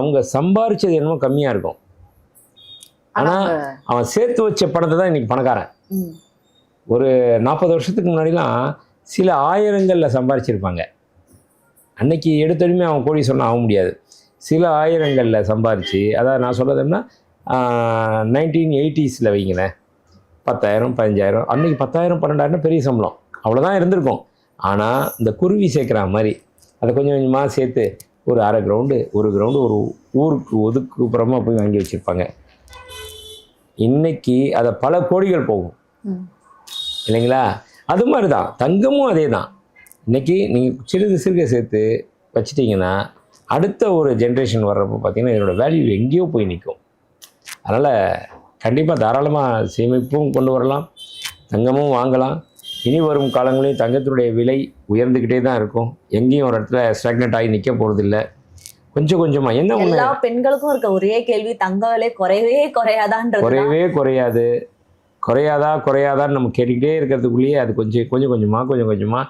அவங்க சம்பாரிச்சது என்னமோ கம்மியாக இருக்கும். ஆனா ஆனால் அவன் சேர்த்து வச்ச பணத்தை தான் இன்னைக்கு பணக்காரன். ஒரு நாற்பது வருஷத்துக்கு முன்னாடிலாம் சில ஆயிரங்களில் சம்பாரிச்சிருப்பாங்க. அன்னைக்கு எடுத்தோடனே அவன் கோடி சொன்னால் ஆக முடியாது. சில ஆயிரங்களில் சம்பாரித்து அதாவது நான் சொல்கிறதுன்னா நைன்டீன் எயிட்டிஸில் வைங்களேன். பத்தாயிரம் பதினஞ்சாயிரம் அன்னைக்கு பத்தாயிரம் பன்னெண்டாயிரம் பெரிய சம்பளம். அவ்வளோதான் இருந்திருக்கும். ஆனால் இந்த குருவி சேர்க்குற மாதிரி அதை கொஞ்சம் கொஞ்சமாக சேர்த்து ஒரு அரை கிரவுண்டு ஒரு கிரவுண்டு ஒரு ஊருக்கு ஒதுக்குப்புறமா போய் வாங்கி வச்சுருப்பாங்க. இன்னைக்கு அதை பல கோடிகள் போகும். இல்லைங்களா? அது மாதிரி தான் தங்கமும் அதே தான் இன்றைக்கி நீங்கள் சிறிது சிறுக சேர்த்து வச்சிட்டிங்கன்னா அடுத்த ஒரு ஜென்ரேஷன் வர்றப்போ பார்த்தீங்கன்னா இதனோட வேல்யூ எங்கேயோ போய் நிற்கும் அதனால் கண்டிப்பாக தாராளமாக சேமிப்பும் கொண்டு வரலாம். தங்கமும் வாங்கலாம். இனி வரும் காலங்களில் தங்கத்தினுடைய விலை உயர்ந்துக்கிட்டே தான் இருக்கும். எங்கேயும் ஒரு இடத்துல ஸ்டாக்னட் ஆகி நிற்க போகிறதில்ல கொஞ்சம் கொஞ்சமாக என்ன எல்லா பெண்களுக்கும் இருக்க ஒரே கேள்வி தங்க விலை குறையவே குறையாதான்றது குறையவே குறையாது. குறையாதா குறையாதான்னு நம்ம கேட்டுக்கிட்டே இருக்கிறதுக்குள்ளேயே அது கொஞ்சம் கொஞ்சம் கொஞ்சமாக கொஞ்சம் கொஞ்சமாக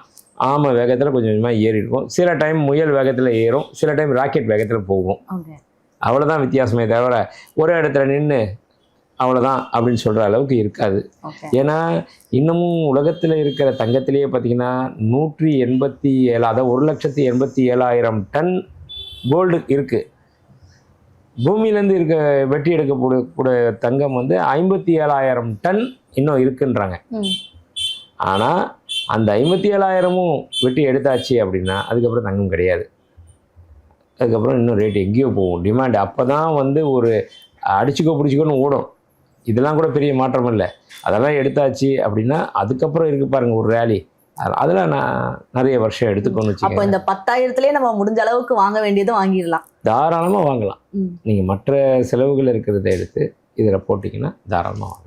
ஆமை வேகத்தில் கொஞ்சம் கொஞ்சமாக ஏறி இருக்கும். சில டைம் முயல் வேகத்தில் ஏறும். சில டைம் ராக்கெட் வேகத்தில் போகும். அவ்வளோதான் வித்தியாசமே தவிர ஒரு இடத்துல நின்று அவ்வளோதான் அப்படின்னு சொல்கிற அளவுக்கு இருக்காது. ஏன்னா இன்னமும் உலகத்தில் இருக்கிற தங்கத்திலேயே பார்த்தீங்கன்னா நூற்றி எண்பத்தி ஏழு அதாவது ஒரு லட்சத்தி எண்பத்தி ஏழாயிரம் டன் கோல்டு இருக்குது பூமியிலேருந்து இருக்க வெட்டி எடுக்கக்கூடிய கூட தங்கம் வந்து ஐம்பத்தி ஏழாயிரம் டன் இன்னும் இருக்குன்றாங்க. ஆனால் அந்த ஐம்பத்தி ஏழாயிரமும் வெட்டி எடுத்தாச்சு அப்படின்னா அதுக்கப்புறம் தங்கம் கிடையாது. அதுக்கப்புறம் இன்னும் ரேட் எங்கேயோ போகும். டிமாண்ட் அப்போ தான் வந்து ஒரு அடிச்சுக்கோ பிடிச்சிக்கோன்னு ஓடும். இதெல்லாம் கூட பெரிய மாற்றம் இல்லை. அதெல்லாம் எடுத்தாச்சு அப்படின்னா அதுக்கப்புறம் இருக்கு பாருங்க ஒரு ரேலி அதில் நான் நிறைய வருஷம் எடுத்துக்கோன்னு அப்போ இந்த பத்தாயிரத்திலே நம்ம முடிஞ்ச அளவுக்கு வாங்க வேண்டியது வாங்கிடலாம். தாராளமாக வாங்கலாம். நீங்கள் மற்ற செலவுகள் இருக்கிறத எடுத்து இதில் போட்டிங்கன்னா தாராளமாக வாங்கலாம்.